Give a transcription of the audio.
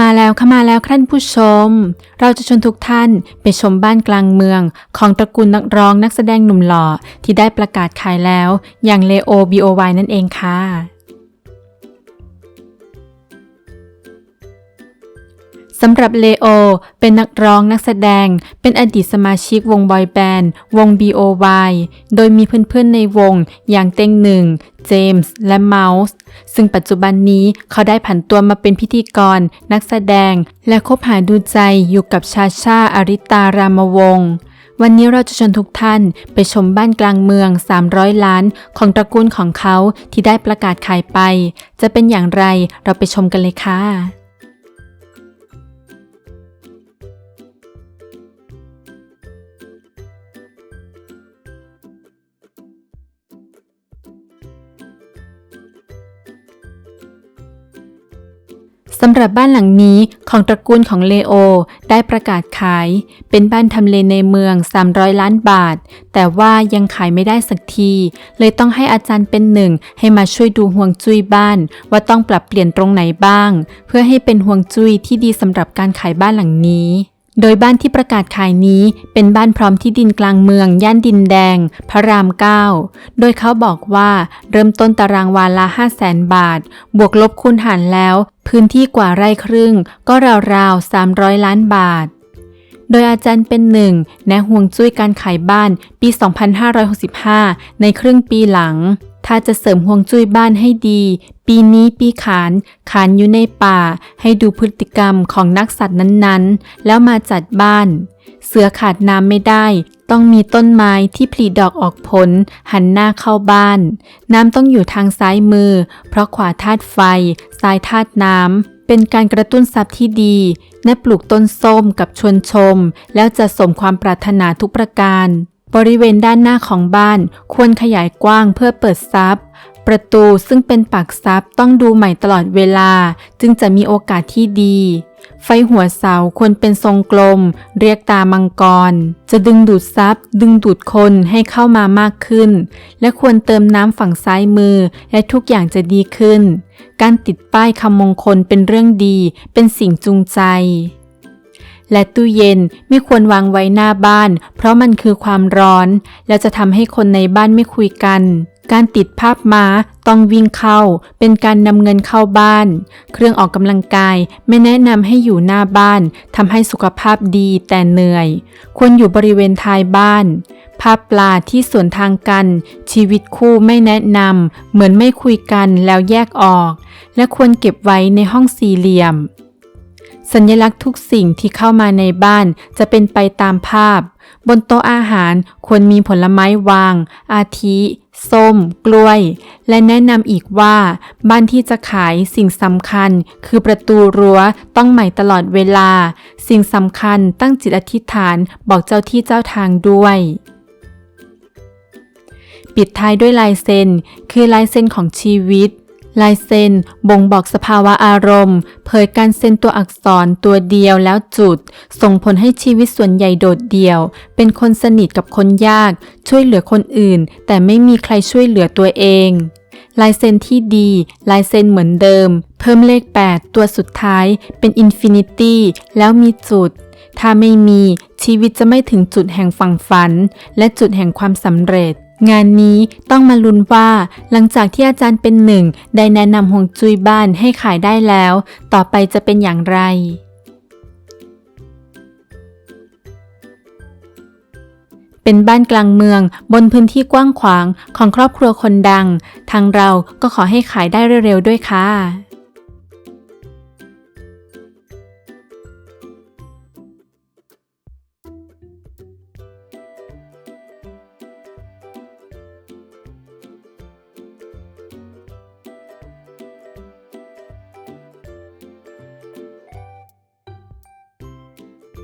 มาแล้วค่ะมาแล้วท่านผู้ชม เราจะชวนทุกท่านไปชมบ้านกลางเมือง ของตระกูลนักร้องนักแสดงหนุ่มหล่อที่ได้ประกาศขายแล้ว อย่างเลโอ B.O.Y นั่นเองค่ะ สำหรับเลโอ เป็นนักร้องนักแสดง เป็นอดีตสมาชิกวงบอยแบนด์ วง B.O.Y โดยมีเพื่อนๆในวงอย่างเต็งหนึ่ง เจมส์ และเมาส์ ซึ่งปัจจุบันนี้เขาได้ผันตัวมาเป็นพิธีกร นักแสดง และคบหาดูใจอยู่กับชาชาอาริตารามวงศ์วันนี้เราจะชวนทุกท่านไปชมบ้านกลางเมือง 300 ล้าน ของตระกูลของเขาที่ได้ประกาศขายไป จะเป็นอย่างไรเราไปชมกันเลยค่ะ สำหรับบ้านหลังนี้ของตระกูลของเลโอ ได้ประกาศขาย เป็นบ้านทำเลในเมือง 300 ล้านบาท แต่ว่ายังขายไม่ได้สักที เลยต้องให้อาจารย์เป็นหนึ่ง ให้มาช่วยดูห่วงจุ้ยบ้าน ว่าต้องปรับเปลี่ยนตรงไหนบ้าง เพื่อให้เป็นห่วงจุ้ยที่ดีสำหรับการขายบ้านหลังนี้ โดยบ้านที่ประกาศขายนี้เป็นบ้านพร้อมที่ดินกลางเมือง ย่านดินแดง พระราม 9 โดยเขาบอกว่าเริ่มต้นตารางวาละ5 0 0แสนบาท บวกลบคูณหารแล้ว พื้นที่กว่าไร่ครึ่ง ก็ราวๆ 300 ล้านบาท โดยอาจารย์เป็นหนึ่งแนะห่วงจุ้ยการขายบ้านปี 2565 ในครึ่งปีหลัง ถ้าจะเสริมห่วงจุ้ยบ้านให้ดี ปีนี้ปีขานขานอยู่ในป่า ให้ดูพฤติกรรมของนักสัตว์นั้นๆ แล้วมาจัดบ้าน เสือขาดน้ำไม่ได้ ต้องมีต้นไม้ที่ผลิดอกออกผล หันหน้าเข้าบ้าน น้ำต้องอยู่ทางซ้ายมือ เพราะขวาธาตุไฟ ซ้ายธาตุน้ำเป็นการกระตุ้นทรัพย์ที่ดีแนะปลูกต้นส้มกับชวนชม แล้วจะสมความปรารถนาทุกประการ บริเวณด้านหน้าของบ้านควรขยายกว้างเพื่อเปิดทรัพย์ประตูซึ่งเป็นปากทรัพย์ต้องดูใหม่ตลอดเวลา จึงจะมีโอกาสที่ดี ไฟหัวเสาควรเป็นทรงกลม เรียกตามังกร จะดึงดูดทรัพย์ดึงดูดคนให้เข้ามามากขึ้น และควรเติมน้ำฝั่งซ้ายมือและทุกอย่างจะดีขึ้น การติดป้ายคำมงคลเป็นเรื่องดี เป็นสิ่งจูงใจ และตู้เย็นไม่ควรวางไว้หน้าบ้าน เพราะมันคือความร้อน และจะทำให้คนในบ้านไม่คุยกัน การติดภาพม้าต้องวิ่งเข้า เป็นการนำเงินเข้าบ้าน เครื่องออกกำลังกายไม่แนะนำให้อยู่หน้าบ้านทำให้สุขภาพดีแต่เหนื่อย ควรอยู่บริเวณท้ายบ้าน ภาพปลาที่สวนทางกัน ชีวิตคู่ไม่แนะนำเหมือนไม่คุยกันแล้วแยกออก และควรเก็บไว้ในห้องสี่เหลี่ยม สัญลักษณ์ทุกสิ่งที่เข้ามาในบ้านจะเป็นไปตามภาพ บนโต๊ะอาหารควรมีผลไม้วาง อาทิ ส้ม กล้วย และแนะนำอีกว่า บ้านที่จะขายสิ่งสำคัญ คือประตูรั้วต้องใหม่ตลอดเวลา สิ่งสำคัญตั้งจิตอธิษฐานบอกเจ้าที่เจ้าทางด้วยปิดท้ายด้วยลายเซ็น คือลายเซ็นของชีวิต ลายเซ็นบ่งบอกสภาวะอารมณ์ เผยการเซ็นตัวอักษรตัวเดียวแล้วจุด ส่งผลให้ชีวิตส่วนใหญ่โดดเดี่ยว เป็นคนสนิทกับคนยาก ช่วยเหลือคนอื่น แต่ไม่มีใครช่วยเหลือตัวเองลายเซ็นที่ดี ลายเซ็นเหมือนเดิม เพิ่มเลข 8 ตัวสุดท้ายเป็นอินฟินิตี้แล้วมีจุด ถ้าไม่มีชีวิตจะไม่ถึงจุดแห่งฝั่งฝัน และจุดแห่งความสำเร็จ งานนี้ต้องมาลุ้นว่า หลังจากที่อาจารย์เป็นหนึ่ง ได้แนะนำฮวงจุยบ้านให้ขายได้แล้ว ต่อไปจะเป็นอย่างไรเป็นบ้านกลางเมืองบนพื้นที่กว้างขวางของครอบครัวคนดัง ทางเราก็ขอให้ขายได้เร็วๆด้วยค่ะ